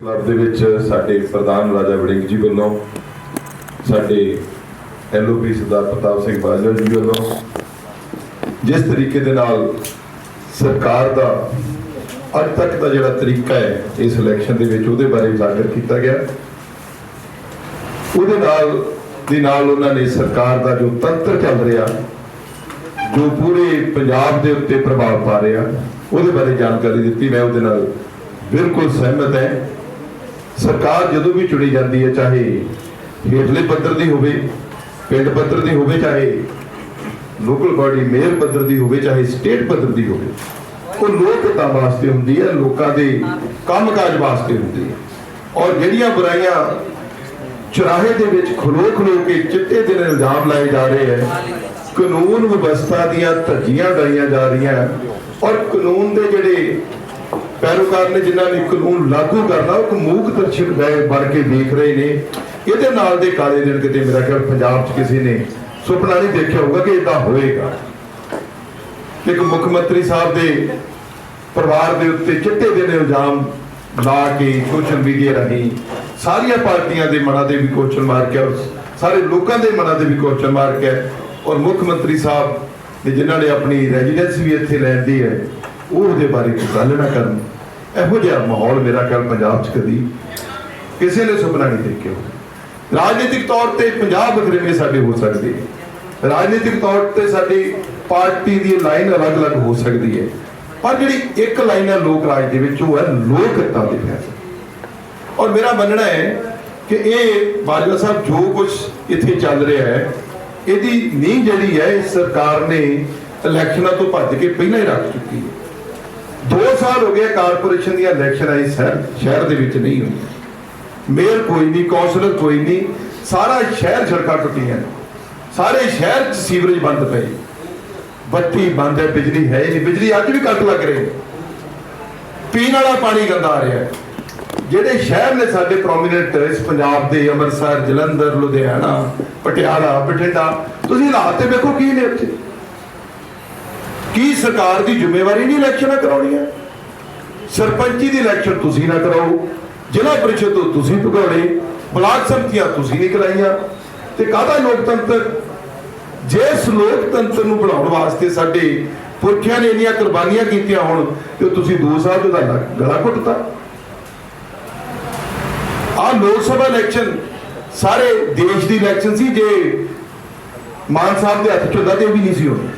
Club ਦੇ ਵਿੱਚ ਸਾਡੇ ਪ੍ਰਧਾਨ ਰਾਜਾ ਵੜਿੰਗ ਜੀ ਵੱਲੋਂ, ਸਾਡੇ ਐਲਓਪੀ ਸਰਦਾਰ ਪ੍ਰਤਾਪ ਸਿੰਘ ਬਾਜਵਾ ਜੀ ਵੱਲੋਂ, ਜਿਸ ਤਰੀਕੇ ਦੇ ਨਾਲ ਸਰਕਾਰ ਦਾ ਅੱਜ ਤੱਕ ਦਾ ਜਿਹੜਾ ਤਰੀਕਾ ਹੈ, ਇਸ ਇਲੈਕਸ਼ਨ ਦੇ ਵਿੱਚ ਉਹਦੇ ਬਾਰੇ ਉਜਾਗਰ ਕੀਤਾ ਗਿਆ। ਉਹਦੇ ਨਾਲ ਦੇ ਨਾਲ ਉਹਨਾਂ ਨੇ ਸਰਕਾਰ ਦਾ ਜੋ ਤੰਤਰ ਚੱਲ ਰਿਹਾ, ਜੋ ਪੂਰੇ ਪੰਜਾਬ ਦੇ ਉੱਤੇ ਪ੍ਰਭਾਵ ਪਾ ਰਿਹਾ, ਉਹਦੇ ਬਾਰੇ ਜਾਣਕਾਰੀ ਦਿੱਤੀ। ਮੈਂ ਉਹਦੇ ਨਾਲ ਬਿਲਕੁਲ ਸਹਿਮਤ ਹੈ। ਸਰਕਾਰ ਜਦੋਂ ਵੀ ਚੁਣੀ ਜਾਂਦੀ ਹੈ, ਚਾਹੇ ਹੇਠਲੇ ਪੱਧਰ ਦੀ ਹੋਵੇ, ਪਿੰਡ ਪੱਧਰ ਦੀ ਹੋਵੇ, ਚਾਹੇ ਲੋਕਲ ਬਾਡੀ ਮੇਅਰ ਪੱਧਰ ਦੀ ਹੋਵੇ, ਚਾਹੇ ਸਟੇਟ ਪੱਧਰ ਦੀ ਹੋਵੇ, ਉਹ ਲੋਕ ਹਿੱਤਾਂ ਵਾਸਤੇ ਹੁੰਦੀ ਹੈ, ਲੋਕਾਂ ਦੇ ਕੰਮਕਾਜ ਵਾਸਤੇ ਹੁੰਦੀ ਹੈ। ਔਰ ਜਿਹੜੀਆਂ ਬੁਰਾਈਆਂ ਚੁਰਾਹੇ ਦੇ ਵਿੱਚ ਖਲੋ ਖਲੋ ਕੇ ਚਿੱਟੇ ਦਿਨ ਇਲਜ਼ਾਮ ਲਾਏ ਜਾ ਰਹੇ ਹੈ, ਕਾਨੂੰਨ ਵਿਵਸਥਾ ਦੀਆਂ ਧੱਜੀਆਂ ਡਾਈਆਂ ਜਾ ਰਹੀਆਂ ਔਰ ਕਾਨੂੰਨ ਦੇ ਜਿਹੜੇ ਪੈਰੋਕਾਰ ਨੇ ਜਿਨ੍ਹਾਂ ਨੇ ਕਾਨੂੰਨ ਲਾਗੂ ਕਰਨਾ, ਉਹ ਇੱਕ ਦਰਸ਼ਕ ਬਣ ਕੇ ਦੇਖ ਰਹੇ ਨੇ। ਇਹਦੇ ਨਾਲ ਦੇ ਕਾਲੇ ਦਿਨ ਕਿਤੇ ਮੇਰਾ ਖਿਆਲ ਪੰਜਾਬ 'ਚ ਕਿਸੇ ਨੇ ਸੁਪਨਾ ਨਹੀਂ ਦੇਖਿਆ ਹੋਊਗਾ ਕਿ ਇਦਾਂ ਹੋਏਗਾ। ਇੱਕ ਮੁੱਖ ਮੰਤਰੀ ਸਾਹਿਬ ਦੇ ਪਰਿਵਾਰ ਦੇ ਉੱਤੇ ਚਿੱਟੇ ਦਿਨ ਇਲਜ਼ਾਮ ਲਾ ਕੇ ਸੋਸ਼ਲ ਮੀਡੀਆ ਰਾਹੀਂ ਸਾਰੀਆਂ ਪਾਰਟੀਆਂ ਦੇ ਮਨਾਂ ਦੇ ਵੀ ਕੁਐਸਚਨ ਮਾਰ ਕੇ ਸਾਰੇ ਲੋਕਾਂ ਦੇ ਮਨਾਂ ਦੇ ਵੀ ਕੁਐਸਚਨ ਮਾਰ ਕੇ ਔਰ ਮੁੱਖ ਮੰਤਰੀ ਸਾਹਿਬ ਨੇ ਜਿਨ੍ਹਾਂ ਨੇ ਆਪਣੀ ਰੈਜ਼ੀਡੈਂਸ ਵੀ ਇੱਥੇ ਲੈਂਦੀ ਹੈ ਉਹ ਉਹਦੇ ਬਾਰੇ ਕੋਈ ਗੱਲ ਨਾ ਕਰਨ। ਇਹੋ ਜਿਹਾ ਮਾਹੌਲ ਮੇਰਾ ਖਿਆਲ ਪੰਜਾਬ 'ਚ ਕਦੀ ਕਿਸੇ ਨੇ ਸੁਪਨਾ ਨਹੀਂ ਦੇਖਿਆ ਰਾਜਨੀਤਿਕ ਤੌਰ ਤੇ ਪੰਜਾਬ ਵਖਰੇਵੇਂ ਸਾਡੇ ਹੋ ਸਕਦੇ ਰਾਜਨੀਤਿਕ ਤੌਰ ਤੇ ਸਾਡੀ ਪਾਰਟੀ ਦੀ ਲਾਈਨ ਅਲੱਗ-ਅਲੱਗ ਹੋ ਸਕਦੀ ਹੈ। ਪਰ ਜਿਹੜੀ ਇੱਕ ਲਾਈਨ ਹੈ ਲੋਕ ਰਾਜ ਦੇ ਵਿੱਚ, ਉਹ ਹੈ ਲੋਕ ਹਿੱਤਾਂ ਦੇ ਫੈਸਲੇ ਔਰ ਮੇਰਾ ਮੰਨਣਾ ਹੈ ਕਿ ਇਹ ਬਾਜਵਾ ਸਾਹਿਬ ਜੋ ਕੁਝ ਇੱਥੇ ਚੱਲ ਰਿਹਾ ਹੈ, ਇਹਦੀ ਨੀਂਹ ਜਿਹੜੀ ਹੈ ਸਰਕਾਰ ਨੇ ਇਲੈਕਸ਼ਨਾਂ ਤੋਂ ਭੱਜ ਕੇ ਪਹਿਲਾਂ ਹੀ ਰੱਖ ਚੁੱਕੀ ਹੈ। 2 ਸਾਲ ਹੋ ਗਏ ਕਾਰਪੋਰੇਸ਼ਨ ਦੀਆਂ ਇਲੈਕਸ਼ਨ ਆਈ, ਸ਼ਹਿਰ ਸ਼ਹਿਰ ਦੇ ਵਿੱਚ ਨਹੀਂ ਹੋਈਆਂ ਮੇਅਰ ਕੋਈ ਨਹੀਂ, ਕੌਂਸਲਰ ਕੋਈ ਨਹੀਂ, ਸਾਰਾ ਸ਼ਹਿਰ ਸੜਕਾਂ ਟੁੱਟੀਆਂ। ਸਾਰੇ ਸ਼ਹਿਰ 'ਚ ਸੀਵਰੇਜ ਬੰਦ ਪਏ। ਬੱਤੀ ਬੰਦ ਹੈ, ਬਿਜਲੀ ਹੈ ਹੀ ਨਹੀਂ। ਬਿਜਲੀ ਅੱਜ ਵੀ ਕੱਟ ਲੱਗ ਰਹੇ ਪੀਣ ਵਾਲਾ ਪਾਣੀ ਗੰਦਾ ਆ ਰਿਹਾ ਜਿਹੜੇ ਸ਼ਹਿਰ ਨੇ ਸਾਡੇ ਪ੍ਰੋਮਿਨੈਂਟ ਇਸ ਪੰਜਾਬ ਦੇ, ਅੰਮ੍ਰਿਤਸਰ, ਜਲੰਧਰ, ਲੁਧਿਆਣਾ, ਪਟਿਆਲਾ, ਬਠਿੰਡਾ, ਤੁਸੀਂ ਹਾਲਾਤ ਤੇ ਵੇਖੋ ਕੀ ਨੇ ਉੱਥੇ। ਕੀ ਸਰਕਾਰ ਦੀ ਜ਼ਿੰਮੇਵਾਰੀ ਨਹੀਂ ਇਲੈਕਸ਼ਨਾਂ ਕਰਾਉਣੀਆਂ? ਸਰਪੰਚੀ ਦੀ ਇਲੈਕਸ਼ਨ ਤੁਸੀਂ ਨਾ ਕਰਾਓ, ਜ਼ਿਲ੍ਹਾ ਪ੍ਰੀਸ਼ਦ ਤੋਂ ਤੁਸੀਂ ਭਗੌੜੇ, ਬਲਾਕ ਸੰਮਤੀਆਂ ਤੁਸੀਂ ਨਹੀਂ ਕਰਾਈਆਂ। ਤੇ ਕਾਹਦਾ ਲੋਕਤੰਤਰ? ਜਿਸ ਲੋਕਤੰਤਰ ਨੂੰ ਬਣਾਉਣ ਵਾਸਤੇ ਸਾਡੇ ਪੁਰਖਿਆਂ ਨੇ ਇੰਨੀਆਂ ਕੁਰਬਾਨੀਆਂ ਕੀਤੀਆਂ ਹੁਣ, ਤੇ ਤੁਸੀਂ ਦੋ ਸਾਲ ਦਾ ਗਲਾ ਘੁੱਟਤਾ। ਆ ਲੋਕ ਸਭਾ ਇਲੈਕਸ਼ਨ, ਸਾਰੇ ਦੇਸ਼ ਦੀ ਇਲੈਕਸ਼ਨ ਸੀ, ਜੇ ਮਾਨ ਸਾਹਿਬ ਦੇ ਹੱਥ ਚ ਹੁੰਦਾ ਤੇ ਇਹ ਵੀ ਨਹੀਂ ਸੀ ਹੋਣੀ।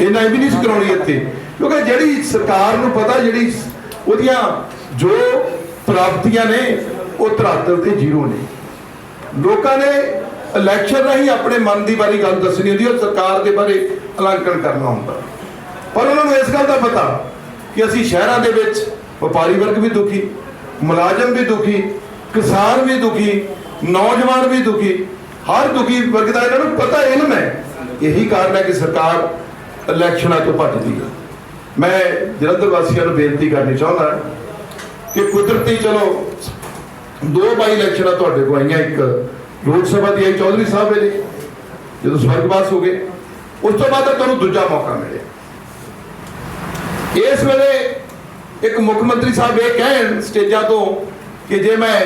ਇਹਨਾਂ ਵੀ ਨਹੀਂ ਸੀ ਕਰਾਉਣੀ ਇੱਥੇ। ਕਿਉਂਕਿ ਜਿਹੜੀ ਸਰਕਾਰ ਨੂੰ ਪਤਾ, ਜਿਹੜੀ ਉਹਦੀਆਂ ਜੋ ਪ੍ਰਾਪਤੀਆਂ ਨੇ, ਉਹ ਧਰਾਤਲ ਤੇ ਜ਼ੀਰੋ ਨੇ। ਲੋਕਾਂ ਨੇ ਇਲੈਕਸ਼ਨ ਰਾਹੀਂ ਆਪਣੇ ਮਨ ਦੀ ਬਾਰੇ ਗੱਲ ਦੱਸਣੀ ਹੁੰਦੀ ਉਹ ਸਰਕਾਰ ਦੇ ਬਾਰੇ ਅਲੰਕਣ ਕਰਨਾ ਹੁੰਦਾ। ਪਰ ਉਹਨਾਂ ਨੂੰ ਇਸ ਗੱਲ ਦਾ ਪਤਾ ਕਿ ਅਸੀਂ ਸ਼ਹਿਰਾਂ ਦੇ ਵਿੱਚ ਵਪਾਰੀ ਵਰਗ ਵੀ ਦੁਖੀ, ਮੁਲਾਜ਼ਮ ਵੀ ਦੁਖੀ, ਕਿਸਾਨ ਵੀ ਦੁਖੀ, ਨੌਜਵਾਨ ਵੀ ਦੁਖੀ। ਹਰ ਦੁਖੀ ਵਰਗ ਦਾ ਇਹਨਾਂ ਨੂੰ ਪਤਾ ਇਲਮ ਹੈ ਇਹੀ ਕਾਰਨ ਹੈ ਕਿ ਸਰਕਾਰ ਇਲੈਕਸ਼ਨਾਂ ਤੋਂ ਭੱਜਦੀ ਹੈ ਮੈਂ ਜਲੰਧਰ ਵਾਸੀਆਂ ਨੂੰ ਬੇਨਤੀ ਕਰਨੀ ਚਾਹੁੰਦਾ ਕਿ ਕੁਦਰਤੀ ਚਲੋ, ਦੋ ਬਾਈ ਇਲੈਕਸ਼ਨਾਂ ਤੁਹਾਡੇ ਕੋਲ ਆਈਆਂ, ਇੱਕ ਲੋਕ ਸਭਾ ਦੀ ਚੌਧਰੀ ਸਾਹਿਬ ਵੇਲੇ ਜਦੋਂ ਸਵਰਗਵਾਸ ਹੋ ਗਏ। ਉਸ ਤੋਂ ਬਾਅਦ ਤੁਹਾਨੂੰ ਦੂਜਾ ਮੌਕਾ ਮਿਲਿਆ। ਇਸ ਵੇਲੇ ਇੱਕ ਮੁੱਖ ਮੰਤਰੀ ਸਾਹਿਬ ਇਹ ਕਹਿਣ ਸਟੇਜਾਂ ਤੋਂ ਕਿ ਜੇ ਮੈਂ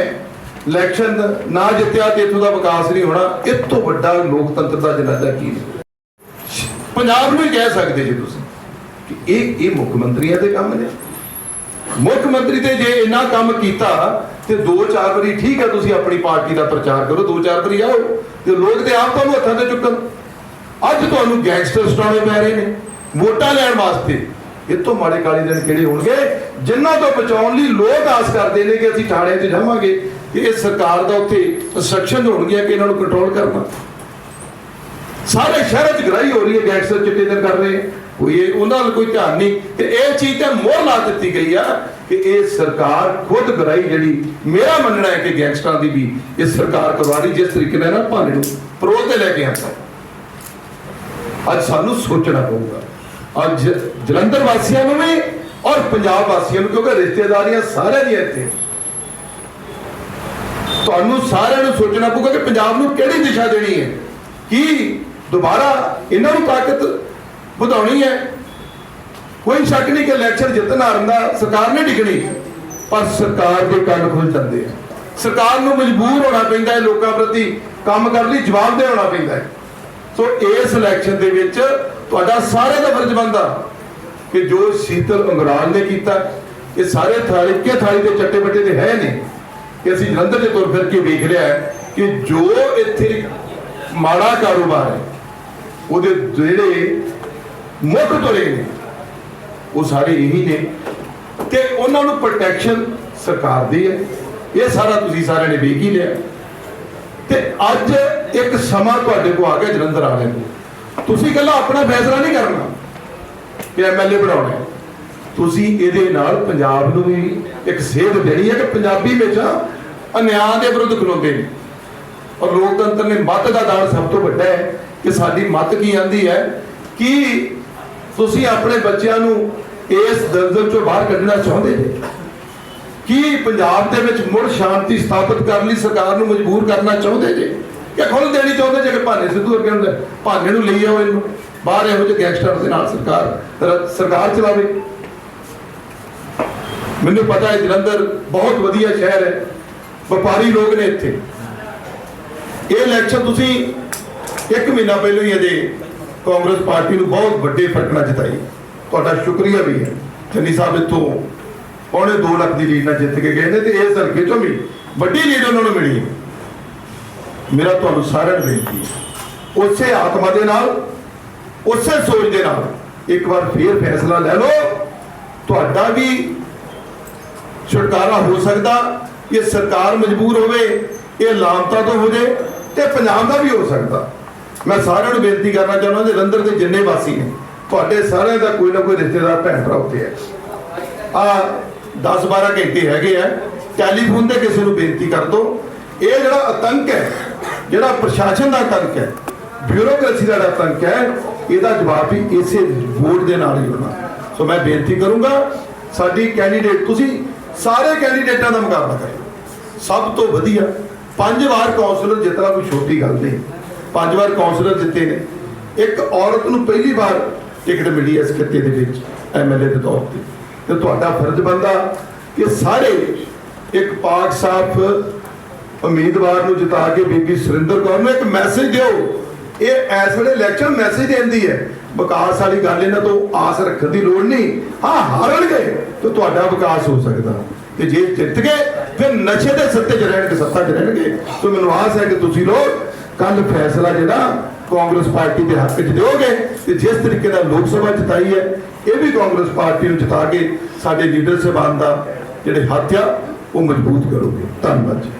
ਇਲੈਕਸ਼ਨ ਨਾ ਜਿੱਤਿਆ ਤੇ ਇੱਥੋਂ ਦਾ ਵਿਕਾਸ ਨਹੀਂ ਹੋਣਾ, ਇਹ ਤੋਂ ਵੱਡਾ ਲੋਕਤੰਤਰ ਦਾ ਜਨਾਜ਼ਾ ਕੀ ਹੈ? ਪੰਜਾਬ ਨੂੰ ਹੀ ਕਹਿ ਸਕਦੇ ਜੀ ਤੁਸੀਂ ਕਿ ਇਹ ਇਹ ਮੁੱਖ ਮੰਤਰੀਆਂ ਦੇ ਕੰਮ ਨੇ। ਮੁੱਖ ਮੰਤਰੀ ਤੇ ਜੇ ਇੰਨਾ ਕੰਮ ਕੀਤਾ ਤੇ ਦੋ ਚਾਰ ਵਾਰੀ ਠੀਕ ਹੈ ਤੁਸੀਂ ਆਪਣੀ ਪਾਰਟੀ ਦਾ ਪ੍ਰਚਾਰ ਕਰੋ, ਦੋ ਚਾਰ ਵਾਰੀ ਆਓ ਤੇ ਲੋਕ ਤੇ ਆਪ ਤੁਹਾਨੂੰ ਹੱਥਾਂ ਤੇ ਚੁੱਕਣ। ਅੱਜ ਤੁਹਾਨੂੰ ਗੈਂਗਸਟਰ ਸਟਾਉਣੇ ਪੈ ਰਹੇ ਨੇ, ਵੋਟਾਂ ਲੈਣ ਵਾਸਤੇ। ਇਹ ਤੋਂ ਮਾੜੇ ਕਾਲੇ ਦਿਨ ਕਿਹੜੇ ਹੋਣਗੇ? ਜਿਨ੍ਹਾਂ ਤੋਂ ਬਚਾਉਣ ਲਈ ਲੋਕ ਆਸ ਕਰਦੇ ਨੇ ਕਿ ਅਸੀਂ ਥਾਣੇ 'ਚ ਜਾਵਾਂਗੇ ਕਿ ਇਹ ਸਰਕਾਰ ਦਾ ਉੱਥੇ ਇੰਸਟਰਕਸ਼ਨ ਹੋਣਗੀਆਂ ਕਿ ਇਹਨਾਂ ਨੂੰ ਕੰਟਰੋਲ ਕਰਨਾ। ਸਾਰੇ ਸ਼ਹਿਰ 'ਚ ਗ੍ਰਾਈ ਹੋ ਰਹੀ ਹੈ ਗੈਂਗਸਟਰ ਚਿੱਟੇ ਦਿਨ ਕਰ ਰਹੇ ਕੋਈ ਉਹਨਾਂ ਵੱਲ ਕੋਈ ਧਿਆਨ ਨਹੀਂ। ਤੇ ਇਹ ਚੀਜ਼ ਤੇ ਮੋਹਰ ਲਾ ਦਿੱਤੀ ਗਈ ਆ ਕਿ ਇਹ ਸਰਕਾਰ ਖੁਦ ਗ੍ਰਾਈ ਜਿਹੜੀ, ਮੇਰਾ ਮੰਨਣਾ ਹੈ ਕਿ ਗੈਂਗਸਟਰਾਂ ਦੀ ਵੀ ਇਹ ਸਰਕਾਰ ਕਰਵਾ ਰਹੀ ਜਿਸ ਤਰੀਕੇ ਨਾਲ ਨਾ ਭਾਣੇ ਨੂੰ ਪਰੋ ਤੇ ਲੈ ਕੇ ਆਉਂਦਾ। ਅੱਜ ਸਾਨੂੰ ਸੋਚਣਾ ਪਊਗਾ। ਅੱਜ ਜਲੰਧਰ ਵਾਸੀਆਂ ਨੂੰ ਵੀ ਔਰ ਪੰਜਾਬ ਵਾਸੀਆਂ ਨੂੰ, ਕਿਉਂਕਿ ਰਿਸ਼ਤੇਦਾਰੀਆਂ ਸਾਰਿਆਂ ਦੀਆਂ ਇੱਥੇ। ਤੁਹਾਨੂੰ ਸਾਰਿਆਂ ਨੂੰ ਸੋਚਣਾ ਪਊਗਾ ਕਿ ਪੰਜਾਬ ਨੂੰ ਕਿਹੜੀ ਦਿਸ਼ਾ ਦੇਣੀ ਹੈ? ਕੀ ਦੁਬਾਰਾ ਇਹਨਾਂ ਨੂੰ ਤਾਕਤ ਵਧਾਉਣੀ ਹੈ। ਕੋਈ ਸ਼ੱਕ ਨਹੀਂ ਕਿ ਇਲੈਕਸ਼ਨ ਜਿੱਤਣ ਹਾਰਨ ਦਾ ਸਰਕਾਰ ਨੇ ਡਿੱਗਣੀ, ਪਰ ਸਰਕਾਰ ਦੇ ਕੰਨ ਖੁੱਲ ਜਾਂਦੇ ਆ। ਸਰਕਾਰ ਨੂੰ ਮਜਬੂਰ ਹੋਣਾ ਪੈਂਦਾ ਹੈ, ਲੋਕਾਂ ਪ੍ਰਤੀ ਕੰਮ ਕਰਨ ਲਈ ਜਵਾਬਦੇਹ ਹੋਣਾ ਪੈਂਦਾ ਹੈ। ਸੋ ਇਸ ਇਲੈਕਸ਼ਨ ਦੇ ਵਿੱਚ ਤੁਹਾਡਾ ਸਾਰੇ ਦਾ ਫਰਜ਼ ਬਣਦਾ ਕਿ ਜੋ ਸ਼ੀਤਲ ਅੰਗਰਾਲ ਨੇ ਕੀਤਾ, ਇਹ ਸਾਰੇ ਥਾਲੀ ਕੇ ਥਾਲੀ ਦੇ ਚੱਟੇ ਬੱਟੇ ਤੇ ਹੈ ਨਹੀਂ। ਕਿ ਅਸੀਂ ਜਲੰਧਰ ਦੇ ਤੁਰ ਫਿਰ ਕੇ ਵੇਖ ਰਿਹਾ ਕਿ ਜੋ ਇੱਥੇ ਮਾੜਾ ਕਾਰੋਬਾਰ ਹੈ ਉਹਦੇ ਜਿਹੜੇ ਮੁੱਖ ਤੁਰੇ ਨੇ, ਉਹ ਸਾਰੇ ਇਹੀ ਨੇ। ਕਿ ਉਹਨਾਂ ਨੂੰ ਪ੍ਰੋਟੈਕਸ਼ਨ ਸਰਕਾਰ ਦੀ ਹੈ। ਇਹ ਸਾਰਾ ਤੁਸੀਂ ਸਾਰਿਆਂ ਨੇ ਵੇਖ ਹੀ ਲਿਆ। ਤੇ ਅੱਜ ਇੱਕ ਸਮਾਂ ਤੁਹਾਡੇ ਕੋਲ ਆ ਗਿਆ ਜਲੰਧਰ ਆਣੇ ਨੂੰ। ਤੁਸੀਂ ਇਕੱਲਾ ਆਪਣਾ ਫੈਸਲਾ ਨਹੀਂ ਕਰਨਾ ਕਿ ਐਮਐਲਏ ਬਣਾਉਣਾ ਤੁਸੀਂ ਇਹਦੇ ਨਾਲ ਪੰਜਾਬ ਨੂੰ ਵੀ ਇੱਕ ਸੇਧ ਦੇਣੀ ਹੈ ਕਿ ਪੰਜਾਬੀ ਹਮੇਸ਼ਾ ਅਨਿਆਂ ਦੇ ਵਿਰੁੱਧ ਖਲੋਤੇ ਨੇ। ਔਰ ਲੋਕਤੰਤਰ ਨੇ ਮਤ ਦਾ ਦਾਨ ਸਭ ਤੋਂ ਵੱਡਾ ਹੈ। ਕਿ ਸਾਡੀ ਮਤ ਕੀ ਆਂਦੀ ਹੈ? ਕਿ ਤੁਸੀਂ ਆਪਣੇ ਬੱਚਿਆਂ ਨੂੰ ਇਸ ਦਲਦਲ ਚੋਂ ਬਾਹਰ ਕੱਢਣਾ ਚਾਹੁੰਦੇ ਨੇ ਕੀ ਪੰਜਾਬ ਦੇ ਵਿੱਚ ਮੁੜ ਸ਼ਾਂਤੀ ਸਥਾਪਿਤ ਕਰਨ ਲਈ ਸਰਕਾਰ ਨੂੰ ਮਜਬੂਰ ਕਰਨਾ ਚਾਹੁੰਦੇ ਜੇ? ਕਿ ਖੁੱਲ ਦੇਣੀ ਚਾਹੁੰਦੇ ਜੇ ਕਿ ਭਾਨੇ ਸਿੱਧੂ ਵਰਗੇ ਹੁੰਦੇ, ਭਾਨੇ ਨੂੰ ਲਈ ਆਓ ਇਹਨੂੰ? ਬਾਹਰ ਇਹੋ ਜਿਹੇ ਗੈਂਗਸਟਰ ਦੇ ਨਾਲ ਸਰਕਾਰ ਸਰਕਾਰ ਚਲਾਵੇ। ਮੈਨੂੰ ਪਤਾ ਹੈ ਜਲੰਧਰ ਬਹੁਤ ਵਧੀਆ ਸ਼ਹਿਰ ਹੈ। ਵਪਾਰੀ ਲੋਕ ਨੇ ਇੱਥੇ। ਇਹ ਇਲੈਕਸ਼ਨ ਤੁਸੀਂ ਇੱਕ ਮਹੀਨਾ ਪਹਿਲਾਂ ਹੀ ਇਹਦੇ ਕਾਂਗਰਸ ਪਾਰਟੀ ਨੂੰ ਬਹੁਤ ਵੱਡੇ ਫ਼ਰਕ ਨਾਲ ਜਿਤਾਈ। ਤੁਹਾਡਾ ਸ਼ੁਕਰੀਆ ਵੀ ਹੈ। ਚੰਨੀ ਸਾਹਿਬ ਇੱਥੋਂ ਪੌਣੇ 2 ਲੱਖ ਦੀ ਲੀਡ ਨਾਲ ਜਿੱਤ ਕੇ ਗਏ ਨੇ ਤੇ ਇਸ ਹਲਕੇ ਚੋਂ ਵੀ ਵੱਡੀ ਲੀਡ ਉਹਨਾਂ ਨੂੰ ਮਿਲੀ ਮੇਰਾ ਤੁਹਾਨੂੰ ਸਾਰਿਆਂ ਨੂੰ ਬੇਨਤੀ ਹੈ। ਉਸੇ ਆਤਮਾ ਦੇ ਨਾਲ, ਉਸੇ ਸੋਚ ਦੇ ਨਾਲ ਇੱਕ ਵਾਰ ਫੇਰ ਫੈਸਲਾ ਲੈ ਲਓ। ਤੁਹਾਡਾ ਵੀ ਛੁਟਕਾਰਾ ਹੋ ਸਕਦਾ, ਇਹ ਸਰਕਾਰ ਮਜਬੂਰ ਹੋਵੇ, ਇਹ ਲਾਮਤਾ ਤੋਂ ਹੋ ਜੇ ਤੇ ਪੰਜਾਬ ਦਾ ਵੀ ਹੋ ਸਕਦਾ। ਮੈਂ ਸਾਰਿਆਂ ਨੂੰ ਬੇਨਤੀ ਕਰਨਾ ਚਾਹੁੰਦਾ ਜਲੰਧਰ ਦੇ ਜਿੰਨੇ ਵਾਸੀ ਨੇ, ਤੁਹਾਡੇ ਸਾਰਿਆਂ ਦਾ ਕੋਈ ਨਾ ਕੋਈ ਰਿਸ਼ਤੇਦਾਰ ਭੈਣ ਭਰਾ ਉੱਥੇ ਹੈ। ਆ 10 12 ਘੰਟੇ ਹੈਗੇ ਆ, ਟੈਲੀਫੋਨ ਤੇ ਕਿਸੇ ਨੂੰ ਬੇਨਤੀ ਕਰ ਦੋ। ਇਹ ਜਿਹੜਾ ਆਤੰਕ ਹੈ, ਜਿਹੜਾ ਪ੍ਰਸ਼ਾਸਨ ਦਾ ਆਤੰਕ ਹੈ ਬਿਊਰੋਕ੍ਰੇਸੀ ਦਾ ਜਿਹੜਾ ਆਤੰਕ ਹੈ, ਇਹਦਾ ਜਵਾਬ ਵੀ ਇਸੇ ਵੋਟ ਦੇ ਨਾਲ ਹੀ ਹੋਣਾ। ਸੋ ਮੈਂ ਬੇਨਤੀ ਕਰੂੰਗਾ, ਸਾਡੀ ਕੈਂਡੀਡੇਟ ਤੁਸੀਂ ਸਾਰੇ ਕੈਂਡੀਡੇਟਾਂ ਦਾ ਮੁਕਾਬਲਾ ਕਰੋ। ਸਭ ਤੋਂ ਵਧੀਆ, ਪੰਜ ਵਾਰ ਕਾਉਂਸਲਰ ਜਿੱਤਣਾ ਕੋਈ ਛੋਟੀ ਗੱਲ ਨਹੀਂ। ਪੰਜ ਵਾਰ ਕਾਉਂਸਲਰ ਜਿੱਤੇ ਨੇ। ਇੱਕ ਔਰਤ ਨੂੰ ਪਹਿਲੀ ਵਾਰ ਟਿਕਟ ਮਿਲੀ ਇਸ ਖਿੱਤੇ ਦੇ ਵਿੱਚ ਐਮਐਲਏ ਦੇ ਤੌਰ ਤੇ। ਤੇ ਤੁਹਾਡਾ ਫਰਜ਼ ਬੰਦਾ ਕਿ ਸਾਰੇ ਇੱਕ ਪਾਕ ਸਾਫ਼ ਉਮੀਦਵਾਰ ਨੂੰ ਜਿਤਾ ਕੇ ਬੀਬੀ ਸੁਰਿੰਦਰ ਕੌਰ ਨੂੰ ਇੱਕ ਮੈਸੇਜ ਦਿਓ। ਇਹ ਇਸ ਵੇਲੇ ਇਲੈਕਸ਼ਨ ਮੈਸੇਜ ਦਿੰਦੀ ਹੈ। ਵਿਕਾਸ ਵਾਲੀ ਗੱਲ ਇਹਨਾਂ ਤੋਂ ਆਸ ਰੱਖਣ ਦੀ ਲੋੜ ਨਹੀਂ। ਹਾਂ, ਹਾਰਨਗੇ ਤਾਂ ਤੁਹਾਡਾ ਵਿਕਾਸ ਹੋ ਸਕਦਾ। ਤੇ ਜੇ ਜਿੱਤ ਗਏ, ਫਿਰ ਨਸ਼ੇ ਦੇ ਸੱਤੇ 'ਚ ਰਹਿਣਗੇ ਸੱਤਾ 'ਚ ਰਹਿਣਗੇ। ਸੋ ਮੈਨੂੰ ਆਸ ਹੈ ਕਿ ਤੁਸੀਂ ਲੋਕ ਕੱਲ ਫੈਸਲਾ ਜਿਹੜਾ ਕਾਂਗਰਸ ਪਾਰਟੀ ਦੇ ਹੱਕ 'ਚ ਦਿਓਗੇ ਤੇ ਜਿਸ ਤਰੀਕੇ ਨਾਲ ਲੋਕ ਸਭਾ ਜਿਤਾਈ ਹੈ, ਇਹ ਵੀ ਕਾਂਗਰਸ ਪਾਰਟੀ ਨੂੰ ਜਿਤਾ ਕੇ ਸਾਡੇ ਲੀਡਰ ਸਾਹਿਬਾਨ ਦਾ ਜਿਹੜੇ ਹੱਥ ਆ, ਉਹ ਮਜ਼ਬੂਤ ਕਰੋਗੇ। ਧੰਨਵਾਦ ਜੀ।